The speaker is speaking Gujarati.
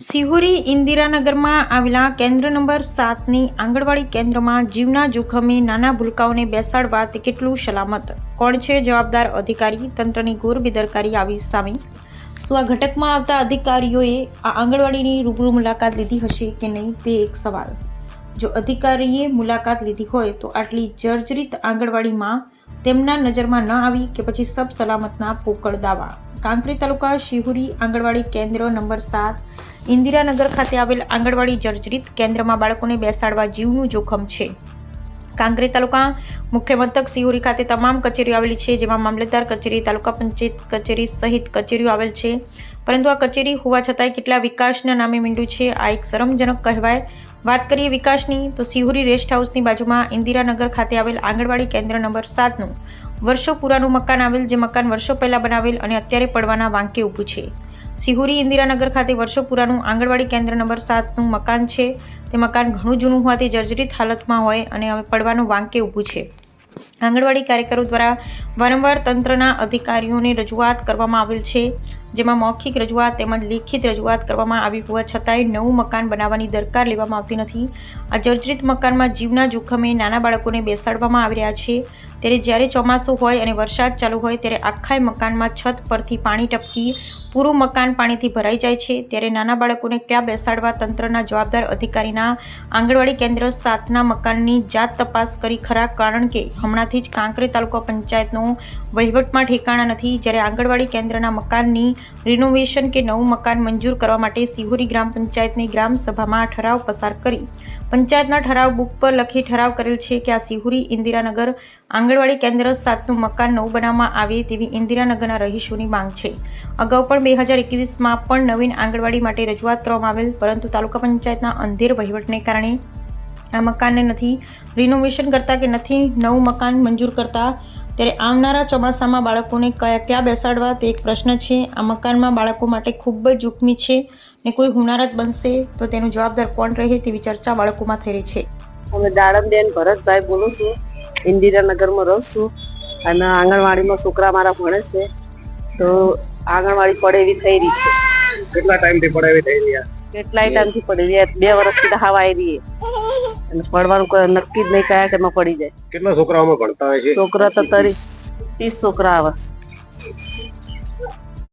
સિહોરી ઇન્દિરાનગરમાં આવેલા કેન્દ્ર નંબર સાતની આંગણવાડી કેન્દ્રમાં જીવના જોખમે નાના ભૂલકાઓને બેસાડવા તે કેટલું સલામત? કોણ છે જવાબદાર અધિકારી? તંત્રની ઘોર બેદરકારી આવી સામે. શું આ ઘટકમાં આવતા અધિકારીઓએ આ આંગણવાડીની રૂબરૂ મુલાકાત લીધી હશે કે નહીં તે એક સવાલ. જો અધિકારીએ મુલાકાત લીધી હોય તો આટલી જર્જરિત આંગણવાડીમાં તેમના નજરમાં ન આવી કે પછી સબ સલામતના પોકળ દાવા. કાંકરી તાલુકા શિહુરી આંગણવાડી કેન્દ્ર નંબર સાત. ઇન્દિરાનગર ખાતે આવેલ આંગણવાડી જર્જરિત કેન્દ્રમાં બાળકોને બેસાડવા જીવનું જોખમ છે. કાંકરી તાલુકા મુખ્ય મથક શિહોરી ખાતે તમામ કચેરીઓ આવેલી છે, જેમાં મામલતદાર કચેરી, તાલુકા પંચાયત કચેરી સહિત કચેરીઓ આવેલ છે. પરંતુ આ કચેરી હોવા છતાંય કેટલા વિકાસના નામે મીંડું છે, આ એક શરમજનક કહેવાય વાત કરીએ વિકાસની, તો સિહોરી રેસ્ટ હાઉસની બાજુમાં ઇન્દિરાનગર ખાતે આવેલ આંગણવાડી કેન્દ્ર નંબર સાતનું વર્ષો પુરાનું મકાન આવેલ, જે મકાન વર્ષો પહેલાં બનાવેલ અને અત્યારે પડવાના વાંકે ઊભું છે. સિહુરી ઇન્દિરાનગર ખાતે વર્ષો પુરાનું આંગણવાડી કેન્દ્ર નંબર સાતનું મકાન છે. તે મકાન ઘણું જૂનું હોવાથી જર્જરિત હાલતમાં હોય અને હવે પડવાનું વાંકે ઊભું છે. આંગણવાડી કાર્યકરો દ્વારા વારંવાર તંત્રના અધિકારીઓને રજૂઆત કરવામાં આવેલ છે, જેમાં મૌખિક રજૂઆત તેમજ લેખિત રજૂઆત કરવામાં આવી હોવા છતાંય નવું મકાન બનાવવાની દરકાર લેવામાં આવતી નથી. આ જર્જરિત મકાનમાં જીવના જોખમે નાના બાળકોને બેસાડવામાં આવી રહ્યા છે. ત્યારે જ્યારે ચોમાસું હોય અને વરસાદ ચાલુ હોય, ત્યારે આખાય મકાનમાં છત પરથી પાણી ટપકી પૂરું મકાન પાણીથી ભરાઈ જાય છે. ત્યારે નાના બાળકોને ક્યાં બેસાડવા તંત્રના જવાબદાર અધિકારીના આંગણવાડી કેન્દ્ર સાતના મકાનની જાત તપાસ કરી ખરા કારણ કે હમણાંથી જ કાંકરે તાલુકા પંચાયતનો વહીવટમાં ઠેકાણા નથી. જ્યારે આંગણવાડી કેન્દ્રના મકાનની રિનોવેશન કે નવું મકાન મંજૂર કરવા માટે સિહોરી ગ્રામ પંચાયતની ગ્રામ સભામાં ઠરાવ પસાર કરી. પંચાયતના ઠરાવ બુક પર લખી ઠરાવ કરેલ છે કે આ સિહુરી ઇન્દિરાનગર આંગણવાડી કેન્દ્ર સાતનું મકાન નવું બનાવવામાં આવે તેવી ઇન્દિરાનગરના રહીશોની માંગ છે. અગાઉ પણ બે હજાર એકવીસમાં પણ નવીન આંગણવાડી માટે રજૂઆત કરવામાં આવેલ, પરંતુ તાલુકા પંચાયતના અંધેર વહીવટને કારણે આ મકાનને નથી રિનોવેશન કરતા કે નથી નવું મકાન મંજૂર કરતા, ત્યારે આવનારા ચોમાસામાં બાળકોને કયા ક્યાં બેસાડવા તે એક પ્રશ્ન છે. આ મકાનમાં બાળકો માટે ખૂબ જ જોખમી છે ને કોઈ હુનારત બનશે તો તેનું જવાબદાર કોણ રહે તેવી ચર્ચા બાળકોમાં થઈ રહી છે. અમે દાડમબેન, ભરતભાઈ બોલું છું. ઇન્દિરાનગરમાં રહું છું. અને આંગણવાડીમાં છોકરા મારા ભણે છે. તો આંગણવાડી પડે એવી થઈ રહી છે. કેટલા ટાઈમથી પડાવી થઈ રહ્યા કેટલાય ટાઈમથી પડી રહ્યા બે વર્ષથી થી હવા આવી રહી અને પડવાનું કોઈ નક્કી જ નહીં કયા કે પડી જાય. કેટલા છોકરાઓમાં ભણતા હોય છે? છોકરા તો તરી ત્રીસ છોકરા આવે.